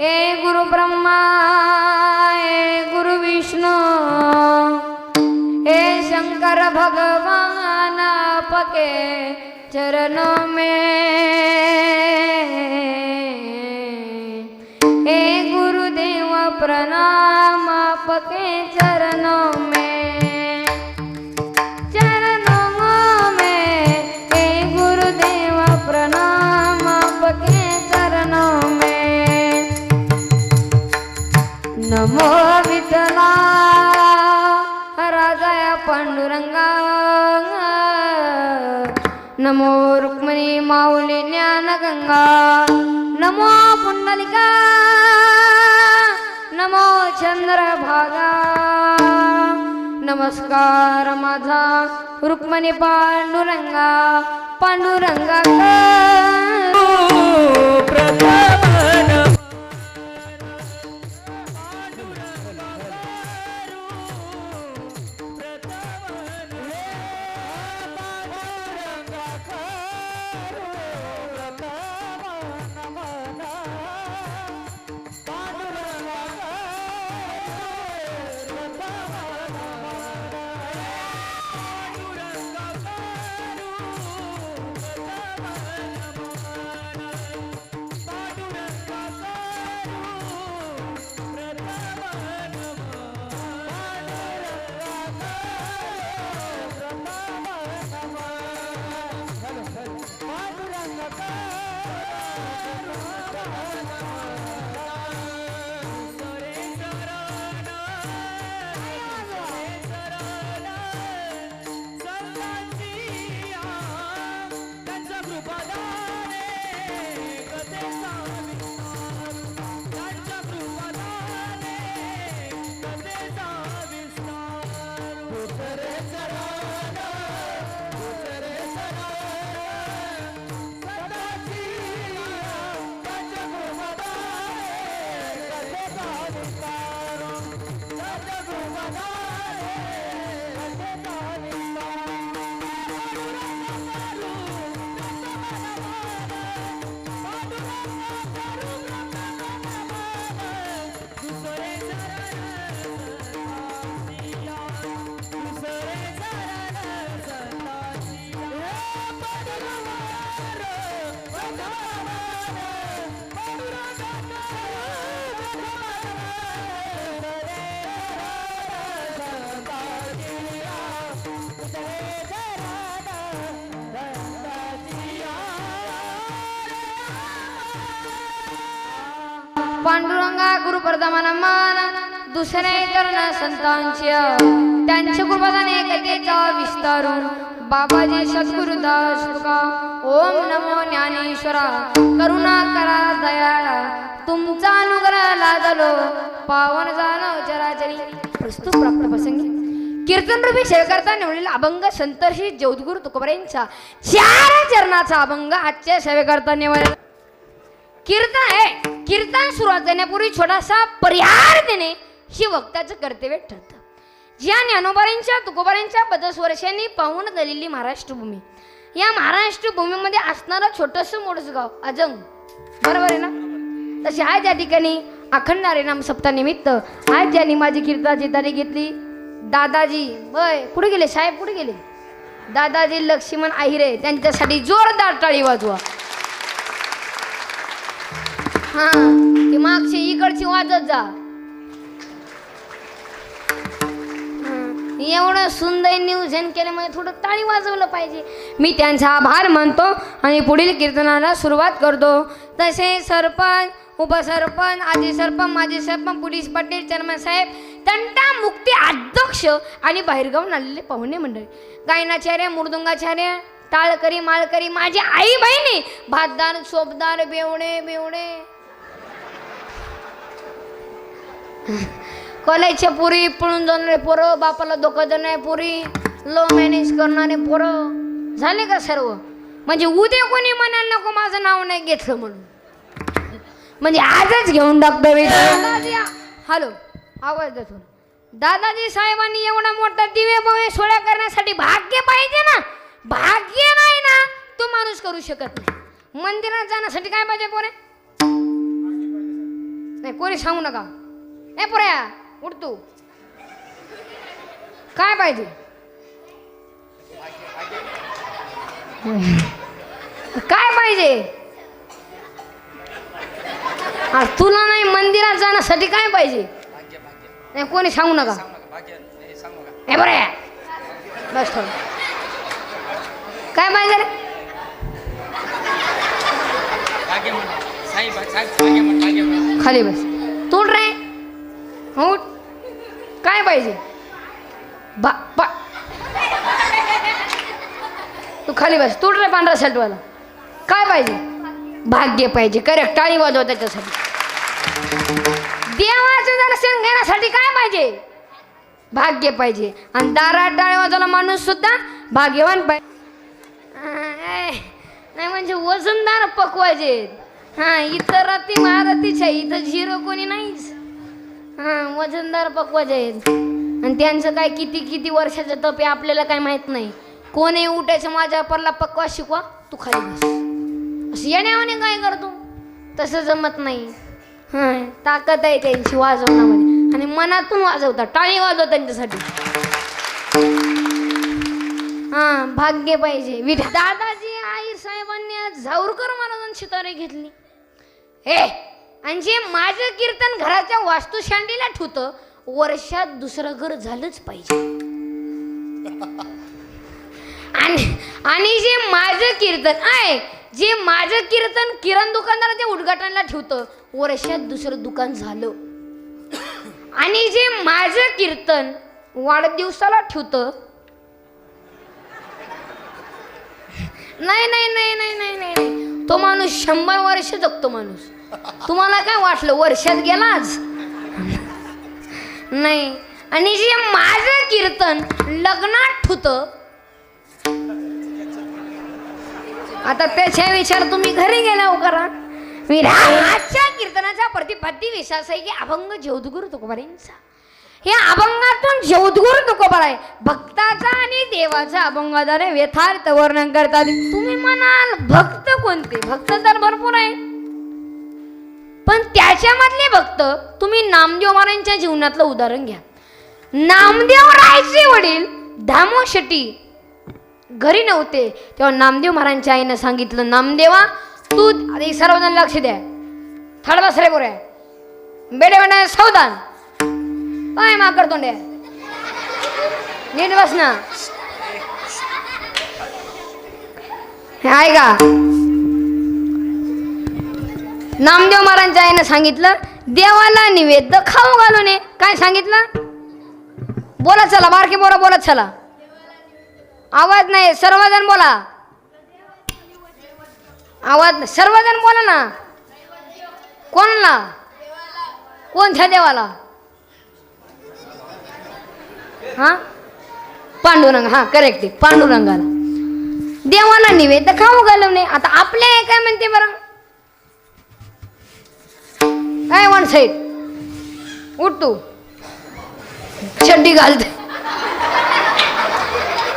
गुरु ब्रह्मा हे गुरु विष्णू हे शंकर भगवान आपके चरणों में। हे गुरुदेव प्रणाम आपके चरणों नमो विठला राजाया पांडुरंगा. नमो रुक्मिणी माऊली ज्ञानगंगा. नमो पुंडलिका. नमो चंद्रभागा. नमस्कार माझा रुक्मिणी पांडुरंगा. पांडुरंगा पांडुरंगा गुरुप्रथमाला मान दुसरे चरण संतांच्या त्यांच्या कृपादाने एकतेचा विस्तारून बाबाजी सद्गुरुदास तुका ओम नमो ज्ञानेश्वरा. करुणा करा दयाळा तुमचा अनुग्रह लादलो. पावन जाणव चराचरी प्रस्तुत प्राप्त प्रसंगी. कीर्तन रूपी सेवेकरता निवडलेला अभंग संतर्षी ज्योतगुरु तुकोबरेंचा चार चरणाचा अभंग आजच्या सेवेकरता निवडला. कीर्तन आहे. कीर्तन सुरुवात करण्यापूर्वी छोटासा परिहार देणे हे वक्त्याचं कर्तव्य ठरतं. ज्या ज्ञानोबारींच्या पदस वर्षांनी पाहून गेलेली महाराष्ट्रभूमी. या महाराष्ट्र भूमीमध्ये असणारं छोटंसं मोठंसं गाव अजंग. बरोबर आहे ना? तसे आज या ठिकाणी अखंड नाम सप्तानिमित्त आज ज्यांनी माझी कीर्तनाची तारीख घेतली दादाजी बय कुठे गेले? साहेब कुठे गेले? दादाजी लक्ष्मण आहिरे त्यांच्यासाठी जोरदार टाळी वाजवा. हा ती मागची इकडची वाजत जा. एवढं सुंदर नियोजन केल्यामुळे थोडं ताळी वाजवलं पाहिजे. मी त्यांचा आभार मानतो आणि पुढील कीर्तनाला सुरुवात करतो. तसे सरपंच उपसरपंच आजी सरपंच माजी सरपंच पोलीस पाटील चेअरमॅन साहेब तंटा मुक्ती अध्यक्ष आणि बाहेरगावून आलेले पाहुणे मंडळी. गायनाचार्य मृदुंगाचार्य टाळकरी माळकरी माझी आई बहिणी भातदार सोबदार बेवणे बेवणे. कॉलेजच्या पुरी पळून जाणारे पोरं बापाला धोका देणारे पुरी लो मॅनेज करणारे पोरं झाले का सर्व म्हणजे उद्या कोणी म्हणाल नको माझं नाव नाही घेतलं म्हणून म्हणजे आजच घेऊन टाकतो हॅलो आवाज देतो दादाजी साहेबांनी एवढा मोठा दिवे भव्य सोहळा करण्यासाठी भाग्य पाहिजे ना. भाग्य नाही ना तो माणूस करू शकत नाही. मंदिरात जाण्यासाठी काय पाहिजे पोरे? नाही कोणी सांगू नका ए पुऱ्या उठ तू. काय पाहिजे? काय पाहिजे? तुला नाही मंदिरात जाण्यासाठी काय पाहिजे? नाही कोणी सांगू नका. हे बरं बस काय पाहिजे रे? खाली बस. तोड रे. उठ. काय पाहिजे? बा पा तू खाली बस. तू रे पांढरा शर्टवाला. काय पाहिजे? भाग्य पाहिजे. करेक्ट टाळी वाजव त्याच्यासाठी. देवाचं दर्शन घेण्यासाठी काय पाहिजे? भाग्य पाहिजे. आणि दारात टाळी वाजवला माणूस सुद्धा भाग्यवान पाहिजे. नाही म्हणजे वजनदार पकवायचे हा इतर राती महारातीच्या इथं झिरो कोणी नाहीच. हा वजनदार पकवायचे आहेत. आणि त्यांचं काय किती किती वर्षाचं तप आहे आपल्याला काय माहीत नाही. कोणी उठायचं माझ्या परला पक्वा शिकवा तू खाली बस. असं येण्यावाने काय करतो? तसं जमत नाही. हां ताकद आहे त्यांची वाजवण्यामध्ये. आणि मनातून वाजवतात टाळी वाजव त्यांच्यासाठी. हां भाग्य पाहिजे. विध दादाजी आई साहेबांनी आज झाऊरकर महाराजांची तारे घेतली. हे आणि जे माझं कीर्तन घराच्या वास्तुशांडीला ठेवतं वर्षात दुसरं घर झालंच पाहिजे. आणि आणि जे माझं कीर्तन आहे जे माझं कीर्तन किरण दुकानदाराच्या उद्घाटनाला ठेवतं वर्षात दुसरं दुकान झालं. आणि जे माझं कीर्तन वाढदिवसाला ठेवतं नाही नाही नाही नाही नाही नाही नाही. तो माणूस शंभर वर्ष जगतो माणूस. तुम्हाला काय वाटलं वर्षात गेलाच? नाही. आणि जे माझं कीर्तन लग्नात ठुतं आता त्याच्या विचार तुम्ही घरी गेला हो करा. मी आजच्या कीर्तनाचा प्रतिपत्ती विश्वास आहे की अभंग जेवदगुरु तुकोबारींचा या अभंगातून जेवदगुरु तुकोबार आहे भक्ताचा आणि देवाचा अभंगाद्वारे व्यथार्थ वर्णन करतात. तुम्ही म्हणाल भक्त कोणते? भक्त तर भरपूर आहे पण त्याच्यामधले भक्त तुम्ही नामदेव महाराजांच्या जीवनातलं उदाहरण घ्या. नामदेव रायचे वडील धामो शेट्टी घरी नव्हते तेव्हा नामदेव महाराजांच्या आईनं सांगितलं नामदेवा तू सर्वजण लक्ष द्या. थड बस रे बोऱ्या बेडे बेडा सावधान. काय माकड तोंड्या. नीट बस ना. हे ऐका. नामदेव महाराजांच्या आईनं सांगितलं देवाला निवेद्य खाऊ घालू नये. काय सांगितलं? बोला चला बारके बोला बोलत चला. आवाज नाही सर्वजण बोला. आवाज सर्वजण बोला ना. कोणाला? कोणत्या देवाला? हा? पांडुरंग हा करेक्ट आहे पांडुरंगाला. देवाला निवेद खाऊ घालवणे आता आपल्या काय म्हणते बरं. काय वन साईड उठ तू. चड्डी घालते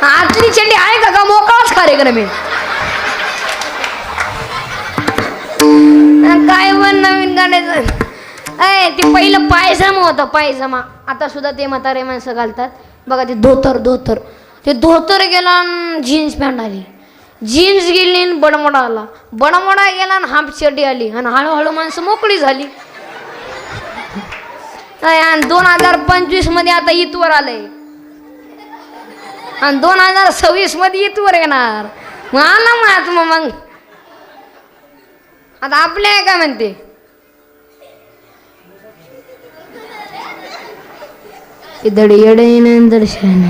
आतली चड्डी आहे का का मोकळाच कार्यक्रम आहे काय पण नवीन गाण्याचं? अय ते पहिलं पायजमा होतं पायजमा. आता सुद्धा ते म्हातारे माणसं घालतात. बघा ते धोतर धोतर. ते धोतर गेला जीन्स पॅन्ट आली. जीन्स गेली बडमोडा आला. बडमोडा गेला आणि हाफ चड्डी आली. आणि हळूहळू माणसं मोकळी झाली. आणि दोन हजार पंचवीसमध्ये आता इथवर आलंय. आणि दोन हजार सव्वीसमध्ये इथवर येणार. मग आला महात्मा मग. आता आपल्या काय म्हणते? इधड येडे दर्शन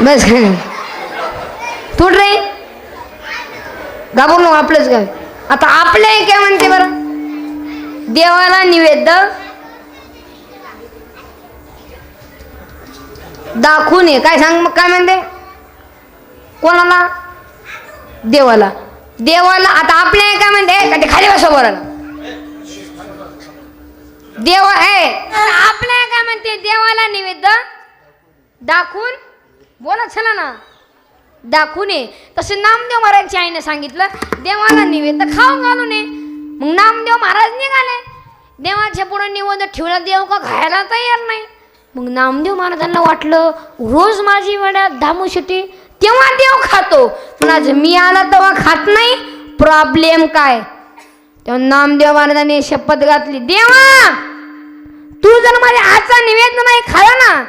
बस काय नाही रे. घाबरू आपलंच काय आता आपल्या काय म्हणते बरं? देवाला निवेद दाखवून ये. काय सांग मग काय म्हणते? कोणाला? देवाला. देवाला आता आपल्या काय म्हणते? का ते खाली बसा बरं. देवा आहे आपल्या काय म्हणते? देवाला निवेद दाखवून? बोला चला ना. दाखवून ये. तसे नामदेव महाराजच्या आईने सांगितलं देवाला निवेद खाऊ घालू नये मग नामदेव महाराज निघाले. देवाच्या पुढे निवेद ठेवला देव का खायला तयार नाही. मग नामदेव महाराजांना वाटलं रोज माझी वड्या धामू शेटी तेव्हा देव खातो. पण आज मी आला तेव्हा खात नाही. प्रॉब्लेम काय? तेव्हा नामदेव महाराजांनी शपथ घातली देवा तू जर माझ्या आजचा निवेदन नाही खाला ना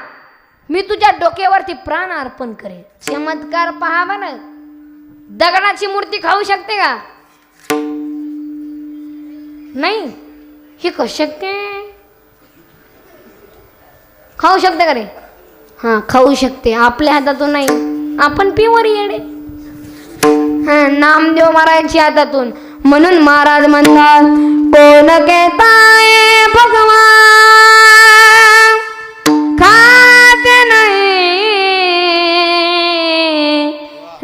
मी तुझ्या डोक्यावरती प्राण अर्पण करेन. चमत्कार पहा ना दगडाची मूर्ती खाऊ शकते का? नाही. हे कशक्य खाऊ शकते का रे? हां खाऊ शकते. आपल्या हातातून नाही. आपण पिवर येडे. नामदेव महाराजांच्या हातातून. म्हणून महाराज म्हणतात कोण केताय भगवान? खाते नाही.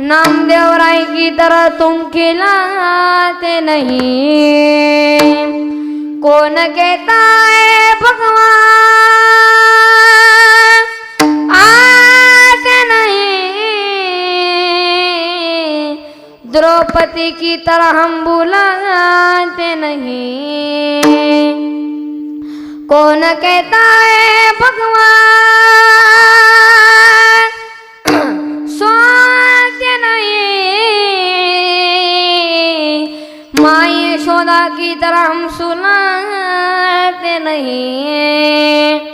नामदेव राय की तर तुम खिलाते नहीं. कोण कहता द्रौपदी की तरह हम बुलाते नहीं। कौन कहता है, भगवान? स्वाद्य नहीं। माँ यशोदा की तरह हम सुनाते नहीं।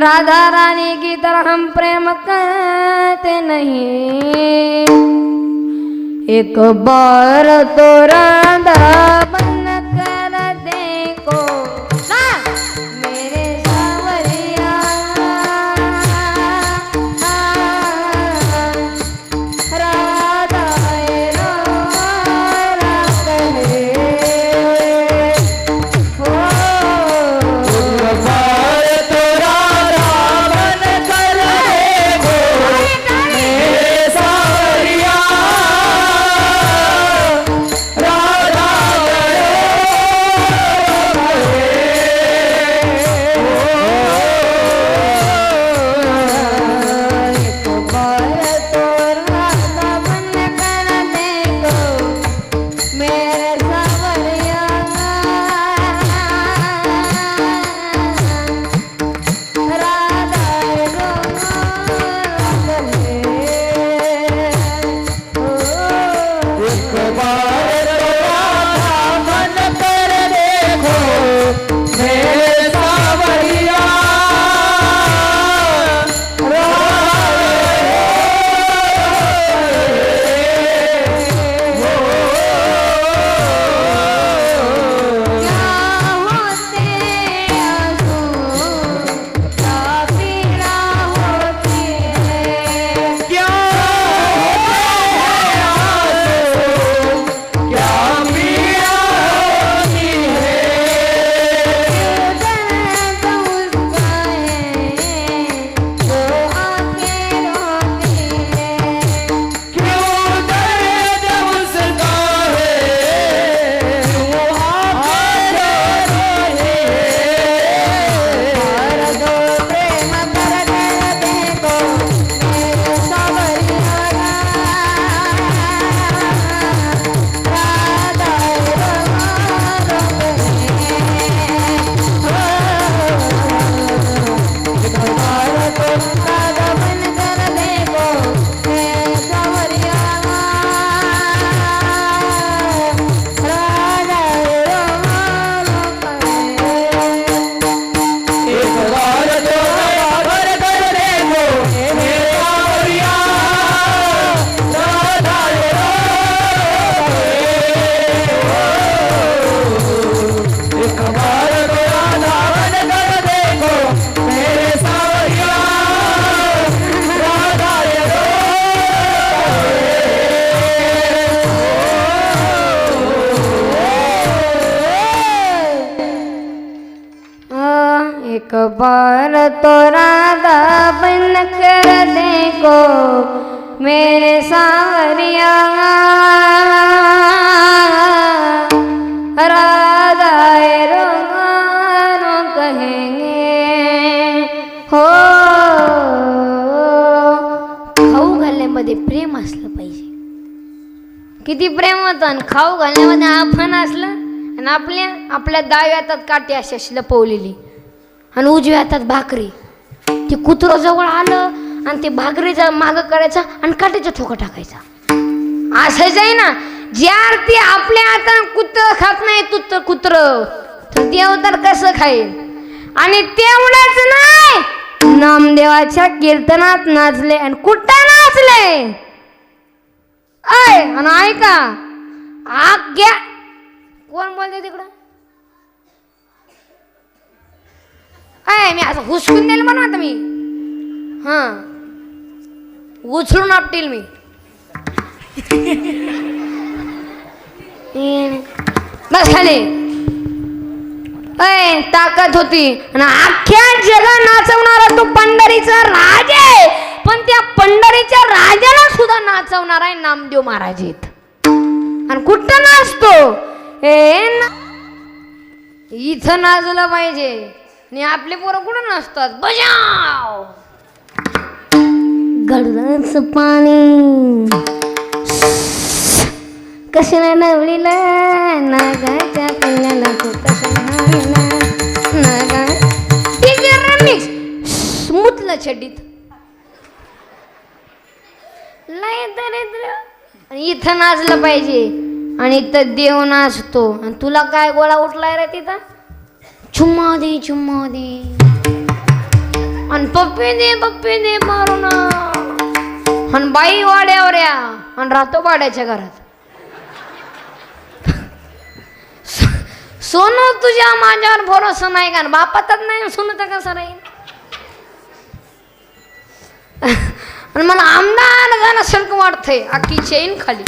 राधा रानी की तरह हम प्रेम करते नहीं। एक बार तो राधा तो राधा बन कर देखो मेरे सावरिया। राधा रोमानो कहेंगे हो। घालण्यामध्ये प्रेम असलं पाहिजे. किती प्रेम होतं आणि खाऊ घालण्यामध्ये आपण असलं आणि आपल्या आपल्या दाव्यातात हातात काठी अशी अशी लपवलेली. आणि उजव्या हातात भाकरी. ते कुत्रं जवळ आलं आणि ते भाकरीचा मागं करायचा आणि काठीचा ठोका टाकायचा. असंच आहे ना ज्या ते आपल्या हातानं कुत्र खात नाही तुत्र कुत्र. तर देव तर कसं खाईल? आणि तेवढंच नाही नामदेवाच्या कीर्तनात नाचले आणि कुठं नाचले? ऐ आणि ऐका आज्ञा कोण बोलते तिकडं? काय मी असं हुसकून देईल म्हणून आता मी. हां. उचलून आपटील मी. बस खाली. अय ताकद होती. आणि अख्ख्या जगा नाचवणारा तो पंढरीचा राज. आहे पण त्या पंढरीच्या राजाला सुद्धा नाचवणार आहे नामदेव महाराज आणि कुठं नाचतो? ए इथं नाचलं पाहिजे. आणि आपले पोरं कुठं नाचतात बजाव! गडच पाणी. कशाला नवलीला? नागाच्या कन्याला तू कशाला नागा. डीजे रमिक्स मुतलं छड्डीत लय दरिद्र. आणि इथं नाचलं पाहिजे. आणि इथं देव नाचतो. आणि तुला काय गोळा उठलाय रे तिथं? चुम्मा दे चुम्मा दे अन पप्पी दे पप्पी दे ना अन बाई वाड्यावर या अन राहतो वाड्याच्या घरात सोनू तुझ्या माझ्यावर भरोसा नाही का बापातच नाही सोनू तर कसं राहील आणि मला आमदार झाल्यासारखं वाटतंय अख्खी चेन खाली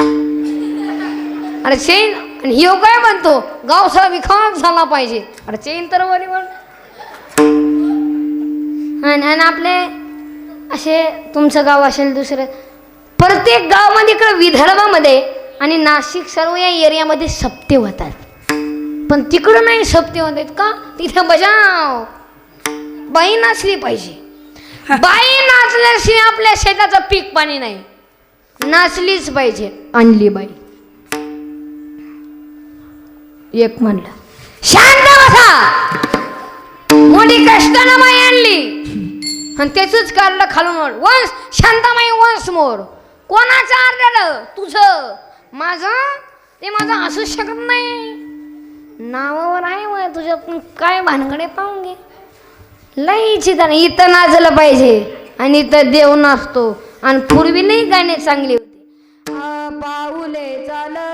अरे चेन आणि ह्यो काय म्हणतो? गावचा विकास झाला पाहिजे. अरे चेन तर वरी म्हण. आणि आणि आपले असे तुमचं गाव असेल दुसरं. प्रत्येक गावामध्ये इकडं विदर्भामध्ये आणि नाशिक सर्व या एरियामध्ये सप्ते होतात. पण तिकडं नाही सप्ते होत आहेत का? तिथे बजाव. बाई नाचली पाहिजे. बाई नाचल्याशिवाय आपल्या शेताचं पीक पाणी नाही. नाचलीच पाहिजे. आणली बाई. एक म्हणलं. शांत बसा. मोठी कष्टानं बाई आणली. आणि त्याच काढलं खालून वंश शांतामाई वंश मोर. कोणाचं आरडलं? तुझं. माझं? ते माझं असूच शकत नाही. नावावर आहे मग तुझ्या पण काय भानगडे पाहून घे. लई इच्छित इथं नाचलं पाहिजे. आणि इथं देव नाचतो. आणि पूर्वी नाही गाणे चांगले होते. पाऊले चालती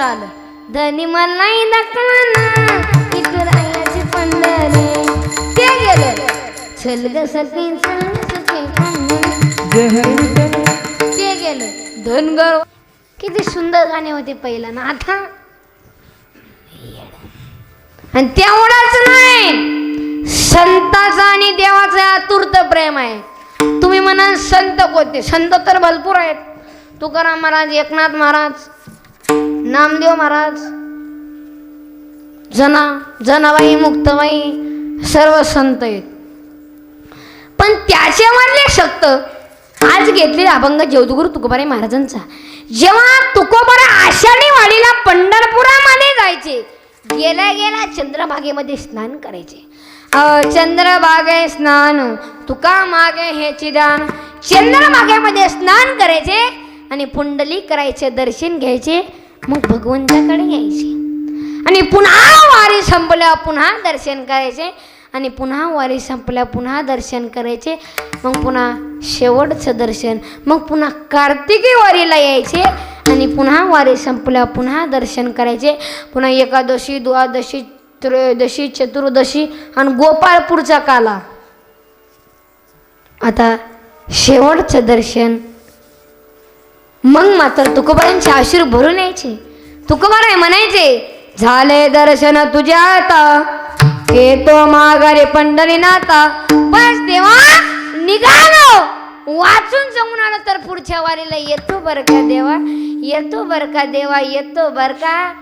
आलं. धनी नाही दाखवाना इथं आल्याची पंढरे. ते गेलं. चल ग सखी चल सखी ते गेलं. धनगर किती सुंदर गाणे होते पहिला ना आता. आणि तेवढाच नाही. संताचा आणि देवाचा आतुरत प्रेम आहे. तुम्ही म्हणाल संत कोणते? संत तर भरपूर आहेत. तुकाराम महाराज एकनाथ महाराज नामदेव महाराज जना जनाबाई मुक्तबाई सर्व संत आहेत. पण त्याच्यावरले शक्त आज घेतलेला अभंग जेवदुगुरु तुकोबारे महाराजांचा. जेव्हा तुकोबारा आषाढी वाडीला पंढरपुरामध्ये जायचे गेल्या गेल्या चंद्रभागेमध्ये स्नान करायचे. चंद्रभागे स्नान तुका मागे हे चिदान. चंद्रभागेमध्ये स्नान करायचे आणि पुंडली करायचे दर्शन घ्यायचे. मग भगवंताकडे यायचे. आणि पुन्हा वारी संपल्या पुन्हा दर्शन करायचे. आणि पुन्हा वारी संपल्या पुन्हा दर्शन करायचे. मग पुन्हा शेवटचं दर्शन. मग पुन्हा कार्तिकी वारीला यायचे. आणि पुन्हा वारी संपल्या पुन्हा दर्शन करायचे. पुन्हा एकादशी द्वादशी त्रयोदशी चतुर्दशी आणि गोपाळपूरचा काला. आता शेवटचं दर्शन मग मात्र तुकोबारांचे आशीर भरून यायचे. तुकोबाराय म्हणायचे झाले दर्शन तुझ्या आता. येतो पंढरी नाता. बस देवा निघालो वाचून जमून आलो तर पुढच्या वारीला येतो बर का देवा येतो बर का देवा येतो बर का.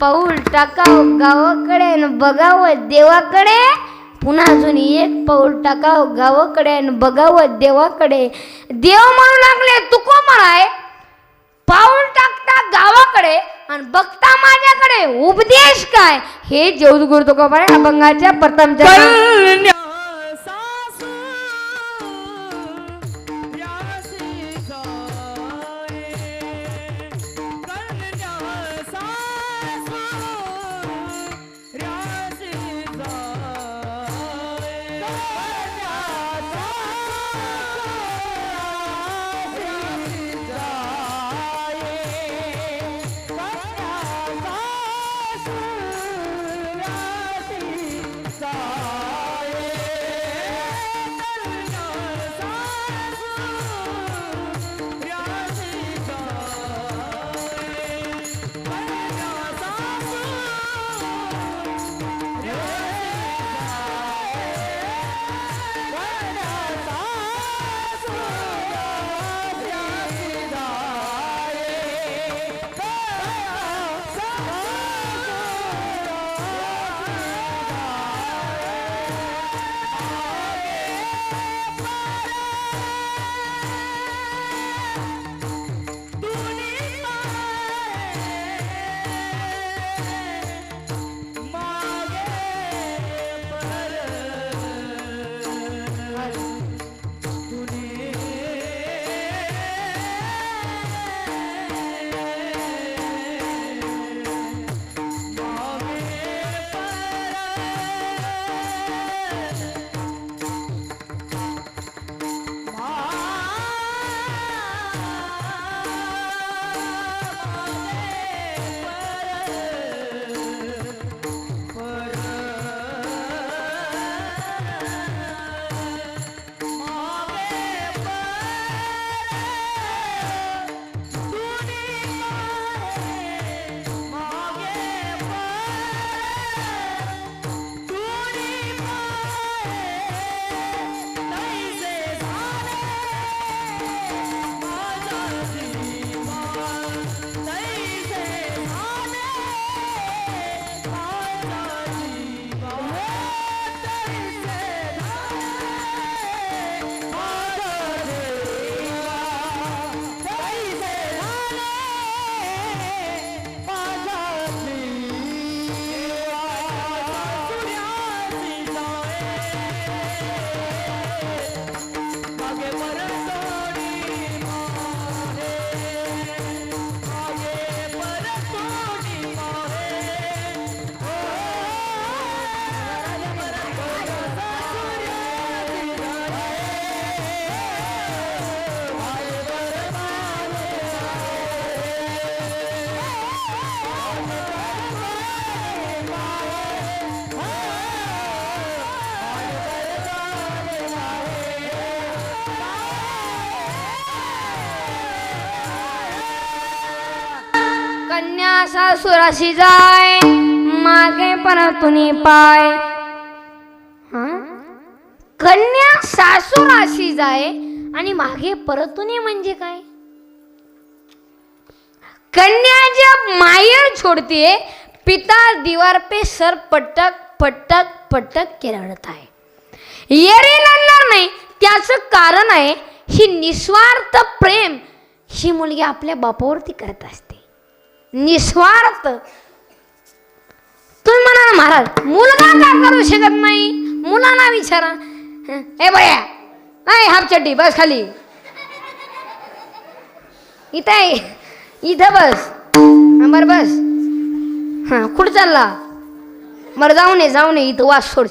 पाऊल टाकाव गावाकडे आणि बघावं देवाकडे. पुन्हा अजून एक पाऊल टाकाव गावाकडे आणि बघावं देवाकडे. देव म्हणू लागले तुको म्हणाय पाऊल टाकता गावाकडे आणि बघता माझ्याकडे उपदेश काय? हे जेवढ गुरु तुका अभंगाच्या प्रथम कन्या जाय मागे परतून पाय. कन्या सासुराशी जाय आणि मागे परतून म्हणजे काय? कन्या जब मायर छोडते पिता दीवार पे सर पटक पटक पटक के रडत आहे येरी लागणार नाही त्याचं कारण आहे ही निस्वार्थ प्रेम ही मुलगी आपल्या बापावरती करत असते. निस्वार्थ. तुम्ही म्हणा ना महाराज मुलगा काय करू शकत नाही? मुलांना विचारा. ए बया नाही हाफ चड्डी बस खाली. इथं इथं बस. बर बस. हां कुठं चालला? बरं जाऊ नये जाऊ नये इथं वास सोड.